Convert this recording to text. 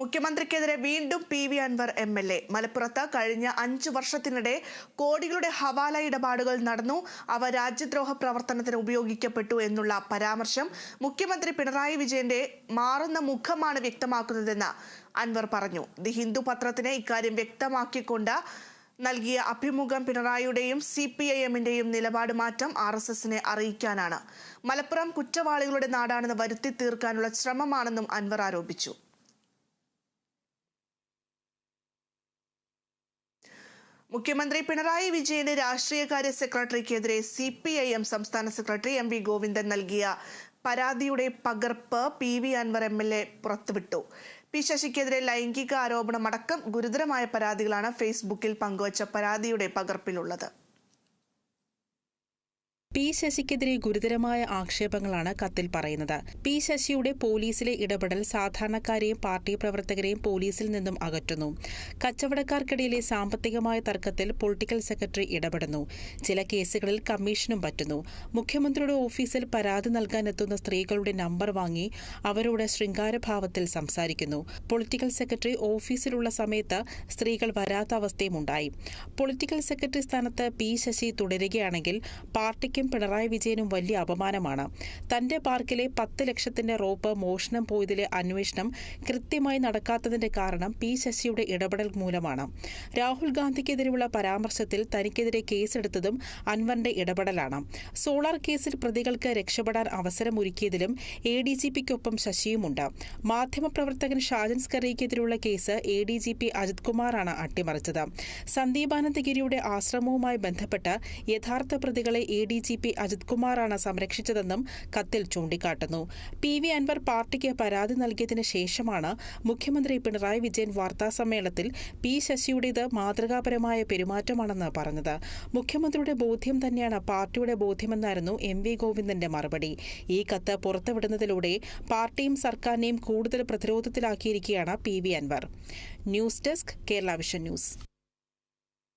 മുഖ്യമന്ത്രിക്കെതിരെ വീണ്ടും P V Anwar M L A. മലപ്പുറത്ത് കഴിഞ്ഞ അഞ്ചു വർഷത്തിനിടെ കോടികളുടെ ഹവാല ഇടപാടുകൾ നടന്നു. അവ രാജ്യദ്രോഹ പ്രവർത്തനത്തിന് ഉപയോഗിക്കപ്പെട്ടു എന്നുള്ള പരാമർശം മുഖ്യമന്ത്രി പിണറായി വിജയന്റെ മാറുന്ന മുഖമാണ് വ്യക്തമാക്കുന്നതെന്ന് അൻവർ പറഞ്ഞു. ദി ഹിന്ദു പത്രത്തിന് ഇക്കാര്യം വ്യക്തമാക്കിക്കൊണ്ട് നൽകിയ അഭിമുഖം പിണറായിയുടെയും സി പി ഐ എമ്മിന്റെയും നിലപാട് മാറ്റം ആർ എസ് എസിനെ അറിയിക്കാനാണ്. മലപ്പുറം കുറ്റവാളികളുടെ നാടാണെന്ന് വരുത്തി തീർക്കാനുള്ള ശ്രമമാണെന്നും അൻവർ ആരോപിച്ചു. മുഖ്യമന്ത്രി പിണറായി വിജയന് രാഷ്ട്രീയകാര്യ സെക്രട്ടറിക്കെതിരെ സി പി ഐ എം സംസ്ഥാന സെക്രട്ടറി എം വി ഗോവിന്ദൻ നൽകിയ പരാതിയുടെ പകർപ്പ് P V Anwar M L A പുറത്തുവിട്ടു. പി ശശിക്കെതിരെ ലൈംഗിക ആരോപണമടക്കം ഗുരുതരമായ പരാതികളാണ് ഫേസ്ബുക്കിൽ പങ്കുവച്ച പരാതിയുടെ പകർപ്പിലുള്ളത്. പി ശശിക്കെതിരെ ഗുരുതരമായ ആക്ഷേപങ്ങളാണ് കത്തിൽ പറയുന്നത്. പി ശശിയുടെ പോലീസിലെ ഇടപെടൽ സാധാരണക്കാരെയും പാർട്ടി പ്രവർത്തകരെയും പോലീസിൽ നിന്നും അകറ്റുന്നു. കച്ചവടക്കാർക്കിടയിലെ സാമ്പത്തികമായ തർക്കത്തിൽ പൊളിറ്റിക്കൽ സെക്രട്ടറി ഇടപെടുന്നു. ചില കേസുകളിൽ കമ്മീഷനും പറ്റുന്നു. മുഖ്യമന്ത്രിയുടെ ഓഫീസിൽ പരാതി നൽകാൻ നൽകാനെത്തുന്ന സ്ത്രീകളുടെ നമ്പർ വാങ്ങി അവരോട് ശൃംഗാരഭാവത്തിൽ സംസാരിക്കുന്നു. പൊളിറ്റിക്കൽ സെക്രട്ടറി ഓഫീസിലുള്ള സമയത്ത് സ്ത്രീകൾ വരാത്ത അവസ്ഥയും ഉണ്ടായി പൊളിറ്റിക്കൽ സെക്രട്ടറി സ്ഥാനത്ത് പി ശശി തുടരുകയാണെങ്കിൽ പാർട്ടിക്കും പിണറായി വിജയനും വലിയ അപമാനമാണ്. തന്റെ പാർക്കിലെ പത്ത് ലക്ഷത്തിന്റെ റോപ്പ് മോഷണം പോയതിലെ അന്വേഷണം കൃത്യമായി നടക്കാത്തതിന്റെ കാരണം പി ശശിയുടെ ഇടപെടൽ മൂലമാണ്. രാഹുൽ ഗാന്ധിക്കെതിരെയുള്ള പരാമർശത്തിൽ തനിക്കെതിരെ കേസെടുത്തതും അൻവറിന്റെ ഇടപെടലാണ്. സോളാർ കേസിൽ പ്രതികൾക്ക് രക്ഷപ്പെടാൻ അവസരമൊരുക്കിയതിലും എ ഡി ജി പിക്കൊപ്പം ശശിയുമുണ്ട്. മാധ്യമപ്രവർത്തകൻ Shajan സ്കറിയ്ക്കെതിരെയുള്ള case A D G P Ajith കുമാറാണ് അട്ടിമറിച്ചത്. സന്ദീപാനന്ദഗിരിയുടെ ആശ്രമവുമായി ബന്ധപ്പെട്ട് യഥാർത്ഥ പ്രതികളെ A D G P Ajith കുമാറാണ് സംരക്ഷിച്ചതെന്നും കത്തിൽ ചൂണ്ടിക്കാട്ടുന്നു. പി വി അൻവർ പാർട്ടിക്ക് പരാതി നൽകിയതിനു ശേഷമാണ് മുഖ്യമന്ത്രി പിണറായി വിജയൻ വാർത്താസമ്മേളനത്തിൽ പി ശശിയുടേത് മാതൃകാപരമായ പെരുമാറ്റമാണെന്ന് പറഞ്ഞത്. മുഖ്യമന്ത്രിയുടെ ബോധ്യം തന്നെയാണ് പാർട്ടിയുടെ ബോധ്യമെന്നായിരുന്നു എം വി ഗോവിന്ദന്റെ മറുപടി. ഈ കത്ത് പുറത്തുവിടുന്നതിലൂടെ പാർട്ടിയും സർക്കാരിനെയും കൂടുതൽ പ്രതിരോധത്തിലാക്കിയിരിക്കുകയാണ് P V Anwar. News desk Kerala vision news.